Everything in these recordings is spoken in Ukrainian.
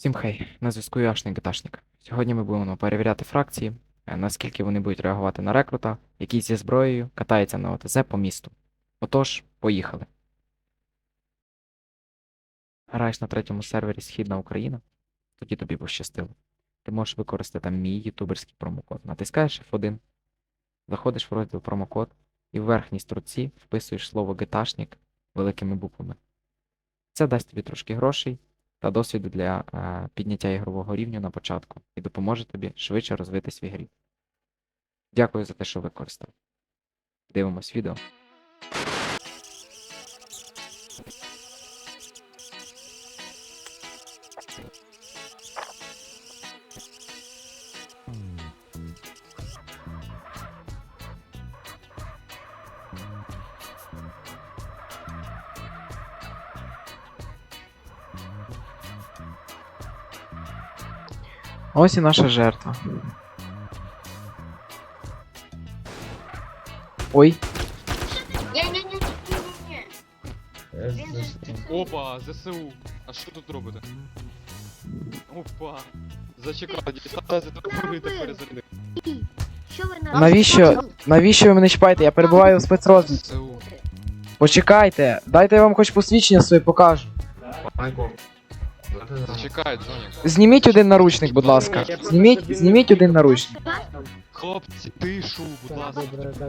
Всім хай, на зв'язку Яшний Гаташник. Сьогодні ми будемо перевіряти фракції, е, наскільки вони будуть реагувати на рекрута, який зі зброєю катається на ОТЗ по місту. Отож, поїхали. Граєш на третьому сервері Східна Україна, тоді тобі пощастило. Ти можеш використати мій ютуберський промокод. Натискаєш F1, заходиш в розділ промокод і в верхній строці вписуєш слово Геташник великими буквами. Це дасть тобі трошки грошей та досвіду для е, підняття ігрового рівня на початку і допоможе тобі швидше розвитись в ігрі. Дякую за те, що використав. Дивимось відео. Ось і наша жертва. Ой. Опа, ЗСУ. А що тут робите? Опа. Зачекайте, дістати телефони та перезарядити. Що ви на навіщо, навіщо ви мене чіпаєте? Я перебуваю в спецрозвідці. ЗСУ. Почекайте, дайте я вам хоч посвідчення своє покажу. Зачекай, Джонік. Зніміть один наручник, будь ласка. Зніміть, зніміть один наручник. Хлопці, тишу, будь ласка.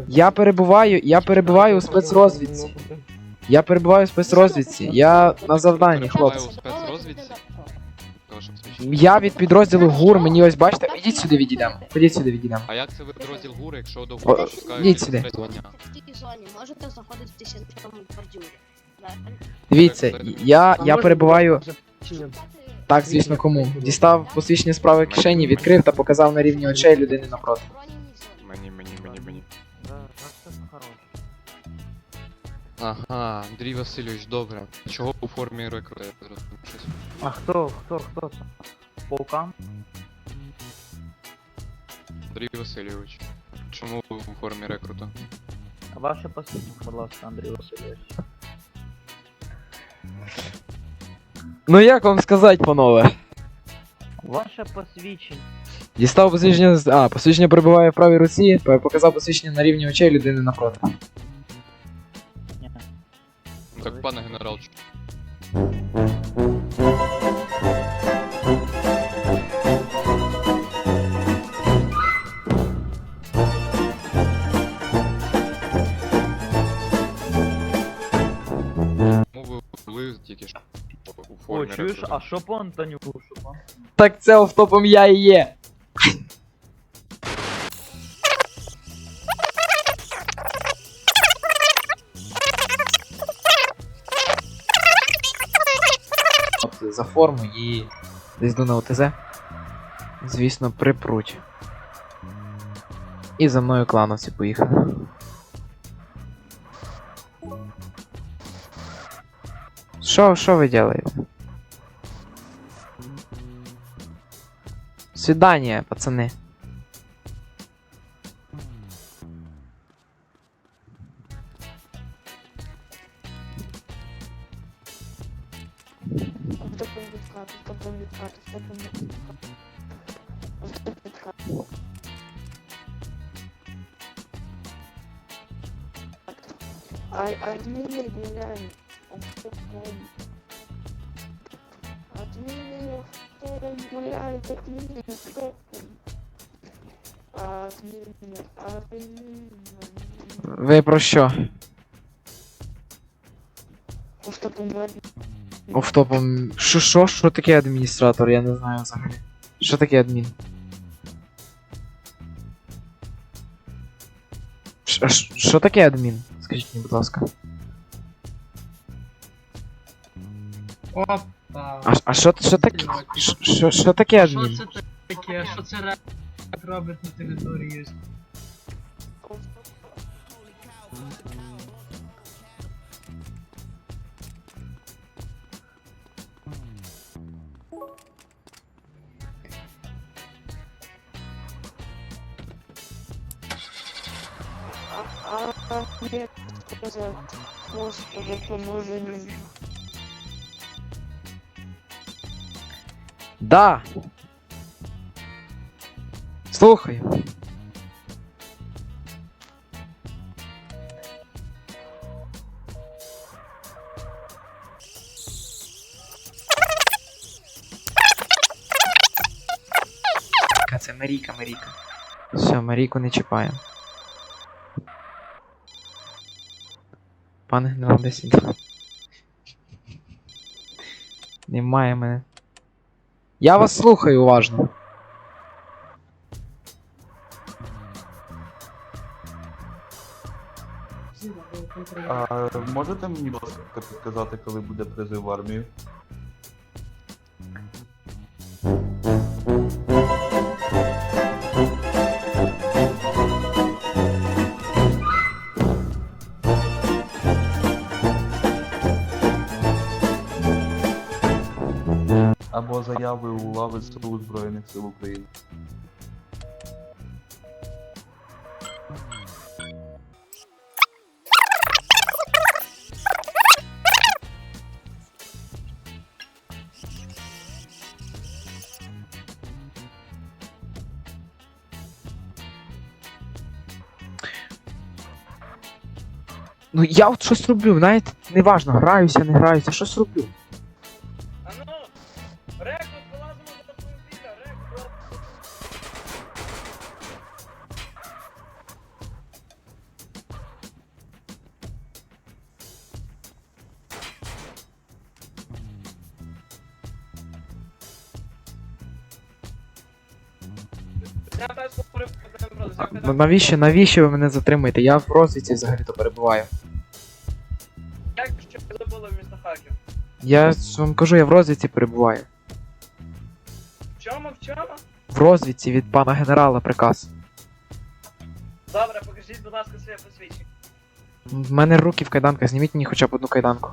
Я перебуваю, я перебуваю у спецрозвідці. Я перебуваю у спецрозвідці. Я на завданні, хлопці. у спецрозвідці. Того, щоб свідчити. Я від підрозділу ГУР, мені ось бачите, ідіть сюди відійдемо. Ходіть сюди відійдемо. А як це ви розділ гури, якщо до О, гури пускають йдіть сюди. дня? В тій зоні можете знаходитися на цьому бордюрі. Дивіться, я, я перебуваю. Так, звісно, кому. Дістав посвідчення справи кишені, відкрив та показав на рівні очей людини напроти. Мені, мені, мені, мені. Ага, Андрій Васильович, добре. Чого у формі щось. А хто, хто, хто це? Полкан? Андрій Васильович. Чому ви у формі рекрута? Ваше посвідчення, будь ласка, Андрій Васильович. Ну як вам сказати, панове? Ваше посвідчення. Дістав посвідчення з. А, посвідчення перебуває в правій руці, показав посвідчення на рівні очей людини напроти. Так, пане генерал, чуєш, а що по Антонюку? Що по? Так це офтопом я і є. От За форму і десь йду на ОТЗ. Звісно, припруть. І за мною клановці поїхали. Що, що ви делаете? свидания, пацаны. I, I really, really, втором гуляет, отмени втором. Отмени, отмени. Ви про що? Автопом говорит. Офтопом. Що, що? Що таке адміністратор? Я не знаю взагалі. Що таке адмін? Ш- а ш- Що таке адмін? Скажіть мені, будь ласка. Опа. А, а що, що таке? Що, що таке адмін? Що це таке? Що це реп робить на території? А, а, мне сказал, Господи, поможи мне. Да. Слухаю. Ка, Це Маріка, Маріка. Все, Маріку не чіпаємо. Пане генерал, де? Немає мене. Я вас слухаю уважно. А можете мені, будь ласка, підказати, коли буде призив в армію? Або заяви у лави Сил Збройних сил України. Ну я от щось роблю, знаєте, неважно, граюся, не граюся, щось роблю. Ну навіщо, навіщо ви мене затримуєте? Я в розвідці взагалі-то перебуваю. Як ви забули в місто Харків? Я ж вам кажу, я в розвідці перебуваю. В чому, в чому? В розвідці від пана генерала приказ. Добре, покажіть, будь ласка, своє посвідчення. В мене руки в кайданках, зніміть мені хоча б одну кайданку.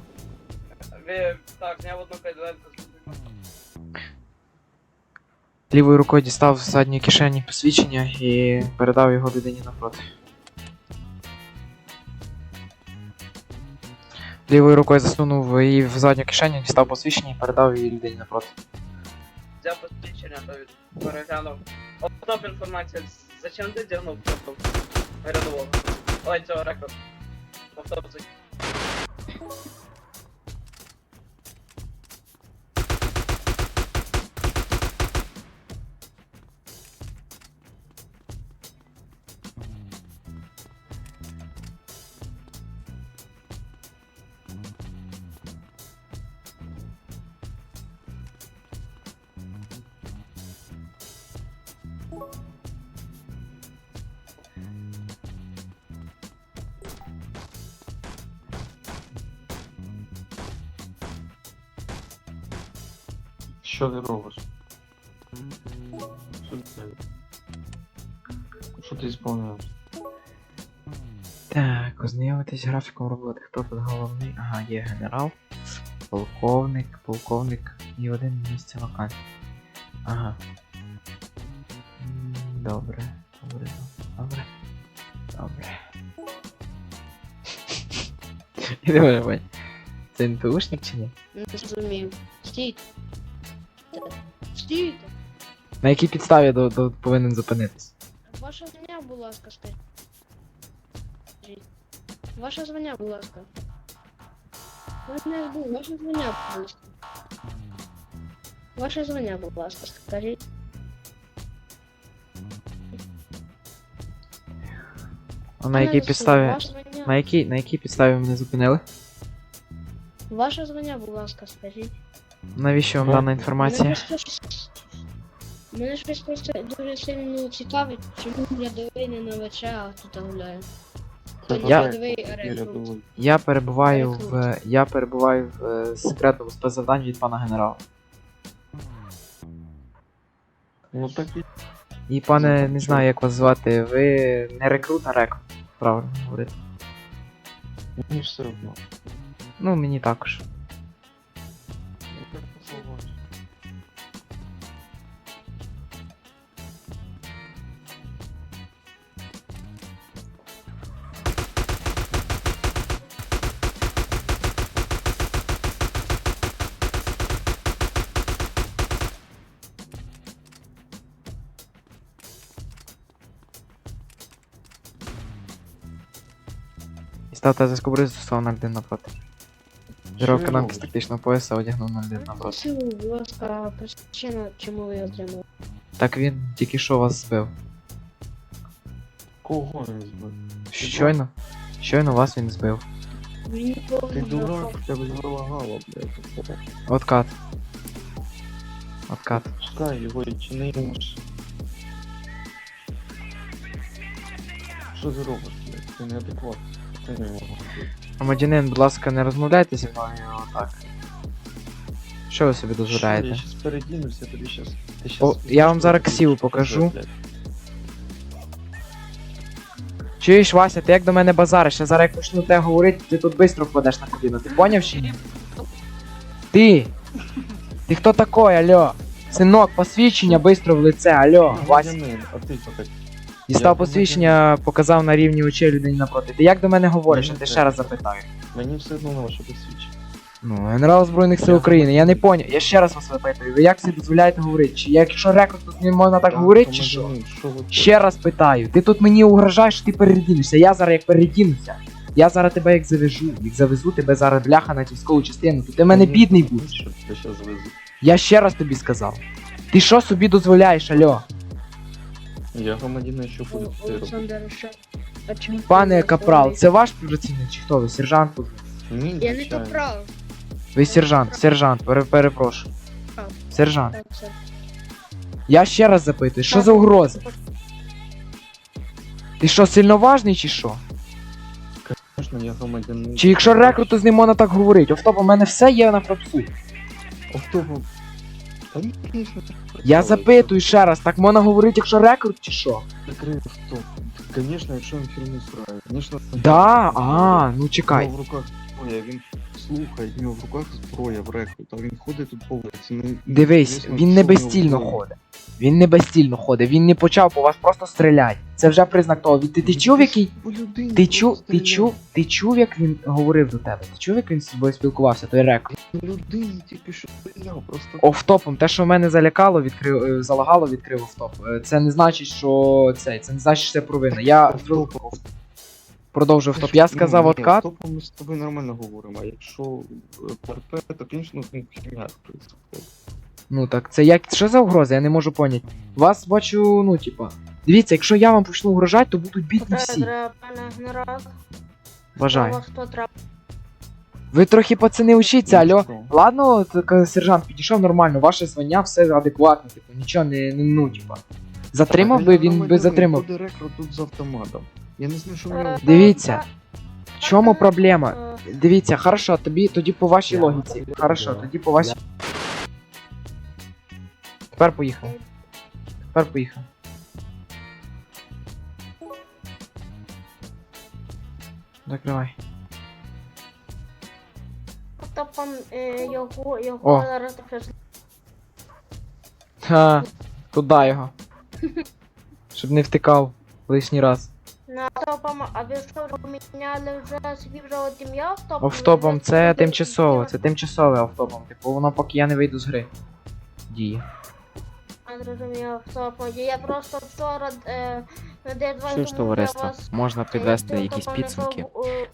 Ви так, зняв одну кайданку. Лівою рукою дістав з задньої кишені посвідчення і передав його людині напроти. Лівою рукою засунув її в задню кишеню, дістав посвідчення і передав її людині напроти. Взяв посвідчення, то переглянув. Оптоп інформація, зачем ти дягнув рядового? Ой, цього рекорд. Оптоп Що ти робиш? Що ти? Що ти сповняєш? Так, ознайомитись графіком роботи. Хто тут головний? Ага, є генерал, полковник, полковник і один місце вакансій. Ага. Добре, добре, добре. Добре. Іди мене, бать. Це НТУшник чи ні? Не зрозумів. Стійте. Стійте. На якій підставі до, до, повинен зупинитись? Ваше звання, будь ласка, скажіть. Ваше звання, будь ласка. Ви не збув, ваше звання, будь ласка. Ваше звання, будь ласка, скажіть. А на якій підставі. На якій, на якій підставі мене зупинили? ваше звання, будь ласка, скажіть. Навіщо вам дана інформація? Мене щось просто дуже сильно цікавить, чому рядовий не на ВЧ, а тут гуляє. Я-. Я перебуваю в. Я перебуваю в е, секретному спецзавданні від пана генерала. Ну так і І пане, не знаю, як вас звати, ви не рекрут, а рекрут. Правильно говорити. мені все одно. Ну, мені також. Ставте зв'язку бриз, став на один. Зірвав Що канамки з тактичного пояса, одягнув на один напроти. СУ, будь ласка, причина, чому ви отримали. Так він тільки що вас збив. Кого він збив? Щойно. Щойно вас він збив. Він Ти дурак, в тебе залагало, блядь. Откат. Откат. Пускай його і чини можеш. Що ти робиш, блядь? Ти неадекватний. Громадянин, будь ласка, не розмовляйте зі мною отак. Що ви собі дозволяєте? Я щас передінуся, тобі щас... Ти щас... О, я вам зараз ксіву покажу. Чуєш, Вася, ти як до мене базариш? Я зараз як почну те говорити, ти тут швидко впадеш на коліно. Ти поняв чи ні? Ти! Ти хто такой, алло? Синок, посвідчення бистро в лице, алло, Вася. Громадянин, а ти хто так? Дістав посвідчення, показав на рівні очей людині напроти. Ти як до мене говориш? Я Мені ти ще раз запитаю. Мені все одно на ваше посвідчення. Ну, генерал Збройних сил України, я не поняв. Я ще раз вас випитую. Ви як собі дозволяєте говорити? Чи якщо рекорд, то не можна так говорити, чи що? Ще раз питаю, ти тут мені угрожаєш, що ти передінешся. Я зараз як передінуся. Я зараз тебе як завяжу, як завезу тебе зараз бляха на військову частину, то ти мене бідний будеш. Я ще раз тобі сказав. Ти що собі дозволяєш, альо? Я громадянин, що буду О, робити? Олександр, що? А чому Пане Капрал, це ваш працівник чи хто ви? Сержант? Ні, Я не звичайно. капрал. Ви сержант, сержант, пере- перепрошую. Сержант. Так, все. Я ще раз запитую, що за угрози? Ти що, сильно важний чи що? Можна, я громадянин. Чи якщо рекруту з ним можна так говорити? Офтоп, у мене все є на фрапсу. Автобус. Звісно. Я запитую ще раз, так можна говорити, якщо рекрут чи що? Звісно, якщо він фірму справить. Звісно. Да, а, ну чекай. в руках зброя, він слухає, в нього в руках зброя в рекорд, а він ходить тут по вулиці. Ну, Дивись, звісно, він не що в нього безстільно зброя. ходить. Він не безстільно ходить, він не почав по вас просто стріляти. Це вже признак того. Ти, ти Він чув, який. Ти чув, ти чув, ти чув, як він говорив до тебе? Ти чув, як він з тобою спілкувався, той? По людині тільки що стріляв, просто. Офтопом, те, що мене залякало, відкрив, е, залагало, відкрив офтоп. Е, Це не значить, що це, це не значить, що це провина. Я Автопом. продовжив офтоп. Я сказав ну, откат. Автопом ми з тобою нормально говоримо, а якщо е, ПРП, то, звісно, ну, хімія, в принципі. Ну так, це як. Що за угроза? Я не можу поняти. Вас бачу, ну, типа. Дивіться, якщо я вам почну угрожати, то будуть бідні всі. Пане генерал, потрапив. Ви трохи пацани учіться, Ну, алло. Ладно, от, к- сержант підійшов нормально, ваше звання все адекватно, типу, нічого не, не ну, типа. Затримав Так, би, він би затримав. Тут з автоматом. Я не знаю, що Е. Дивіться, в чому проблема? Е, Дивіться, хорошо, тобі тоді по вашій Я- логіці. Хорошо, тоді по вашій. Тепер поїхав. Тепер поїхав. Закривай. Автопом е, його, його О. так Ха, туди його. Щоб не втикав лишній раз. На автопом, а ви що поміняли вже собі вже от ім'я автопом? Офтопом це тимчасово, це тимчасове автопом. Типу воно поки я не вийду з гри. Діє. Я зрозумів, автопом. Я просто вчора е, Що ж, товариство, можна підвести якісь підсумки.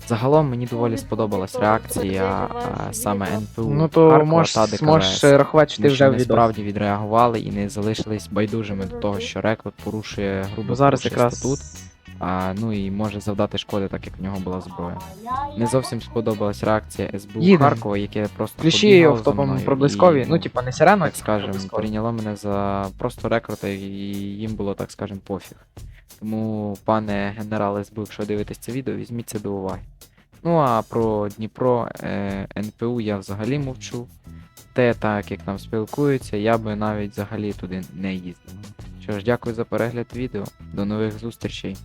Загалом мені доволі сподобалась реакція а, саме НПУ Ну то можеш, та ДКВС. можеш рахувати, що ти вже відео. справді відреагували і не залишились байдужими до того, що рекрут порушує грубо Бо зараз якраз статут, а, ну і може завдати шкоди, так як в нього була зброя. Не зовсім сподобалась реакція СБУ Їдемо. Харкова, яке просто за автопом проблискові, і, ну типа не сирена, так скажем, прийняло мене за просто рекрута, і їм було, так скажем, пофіг. Тому, пане генерал СБУ, якщо дивитесь це відео, візьміть це до уваги. Ну а про Дніпро е, НПУ я взагалі мовчу. Те, так як там спілкуються, я би навіть взагалі туди не їздив. Що ж, дякую за перегляд відео. До нових зустрічей.